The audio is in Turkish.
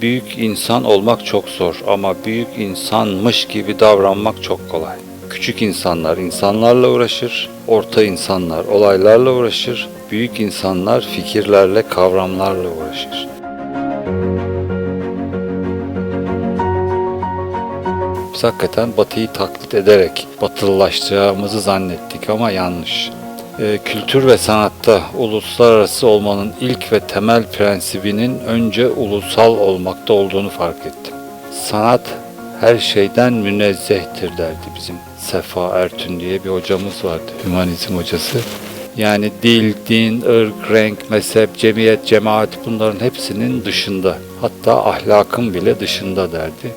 Büyük insan olmak çok zor ama büyük insanmış gibi davranmak çok kolay. Küçük insanlar insanlarla uğraşır, orta insanlar olaylarla uğraşır, büyük insanlar fikirlerle, kavramlarla uğraşır. Biz hakikaten Batı'yı taklit ederek batılılaştıracağımızı zannettik ama yanlış. Ee, kültür ve sanatta uluslararası olmanın ilk ve temel prensibinin önce ulusal olmakta olduğunu fark ettim. Sanat her şeyden münezzehtir derdi bizim Sefa Ertün diye bir hocamız vardı, hümanizm hocası. Yani dil, din, ırk, renk, mezhep, cemiyet, cemaat bunların hepsinin dışında. Hatta ahlakın bile dışında derdi.